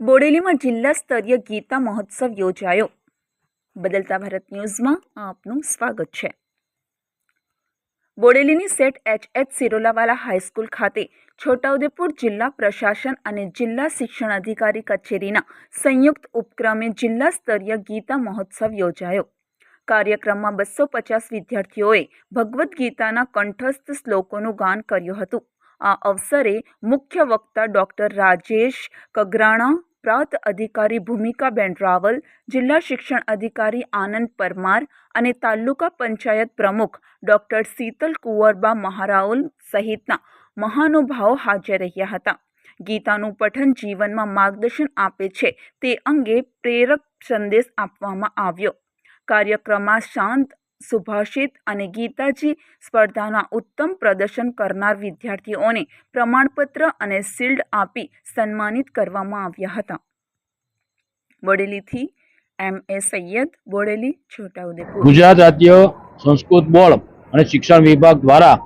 બોડેલીમાં જિલ્લા સ્તરીય ગીતા મહોત્સવ યોજાયો. બદલતા ભારત ન્યૂઝમાં આપનું સ્વાગત છે. બોડેલીની Seth H H Sirolawala high school ખાતે છોટાઉદેપુર જિલ્લા પ્રશાસન અને જિલ્લા શિક્ષણ અધિકારી કચેરીના સંયુક્ત ઉપક્રમે જિલ્લા સ્તરીય ગીતા મહોત્સવ યોજાયો. કાર્યક્રમમાં બસો પચાસ વિદ્યાર્થીઓએ ભગવદ્ ગીતાના કંઠસ્થ શ્લોકોનું ગાન કર્યું હતું. આ અવસરે મુખ્ય વક્તા ડોક્ટર રાજેશ કગરાણા પ્રાંત અધિકારી ભૂમિકાબેન રાવલ, જિલ્લા શિક્ષણ અધિકારી આનંદ પરમાર અને તાલુકા પંચાયત પ્રમુખ ડોક્ટર શીતલ કુંવરબા મહારાઉલ સહિતના મહાનુભાવો હાજર રહ્યા હતા. ગીતાનું પઠન જીવનમાં માર્ગદર્શન આપે છે તે અંગે પ્રેરક સંદેશ આપવામાં આવ્યો. કાર્યક્રમમાં શાંત સુભાષિત અને ગીતાજી સ્પર્ધાના ઉત્તમ પ્રદર્શન કરનાર વિદ્યાર્થીઓને પ્રમાણપત્ર અને શિલ્ડ આપી સન્માનિત કરવામાં આવ્યા હતા. બોડેલીથી એમ. એ. સૈયદ બોડેલી છોટાઉદેપુર. ગુજરાત રાજ્ય સંસ્કૃત બોર્ડ અને શિક્ષણ વિભાગ દ્વારા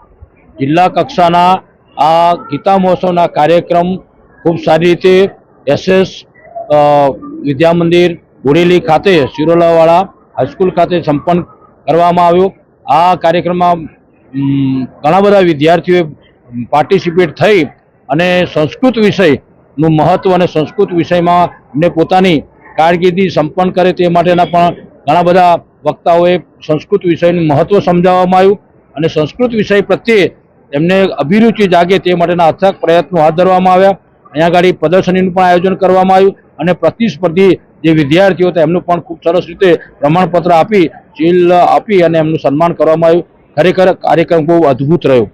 જિલ્લા કક્ષાના આ ગીતા મહોત્સવના કાર્યક્રમ ખૂબ સારી રીતે એસએસ વિદ્યામંદિર, બોડેલી ખાતે સિરોલાવાળા હાઈસ્કૂલ ખાતે સંપન્ન કરવામાં આવ્યો. આ કાર્યક્રમમાં ઘણા બધા વિદ્યાર્થીઓએ પાર્ટિસિપેટ થઈ અને સંસ્કૃત વિષયનું મહત્ત્વ અને સંસ્કૃત વિષયમાં એમને પોતાની કારકિર્દી સંપન્ન કરે તે માટેના પણ ઘણા બધા વક્તાઓએ સંસ્કૃત વિષયનું મહત્ત્વ સમજાવવામાં આવ્યું અને સંસ્કૃત વિષય પ્રત્યે એમને અભિરુચિ જાગે તે માટેના અથક પ્રયત્નો હાથ ધરવામાં આવ્યા. અહીંયા આગળ પ્રદર્શનીનું પણ આયોજન કરવામાં આવ્યું અને પ્રતિસ્પર્ધી જે વિદ્યાર્થીઓ હતા એમનું પણ ખૂબ સરસ રીતે પ્રમાણપત્ર આપી ચીલ આપી અને એમનું સન્માન કરવામાં આવ્યું. ખરેખર કાર્યક્રમ બહુ અદ્ભુત રહ્યો.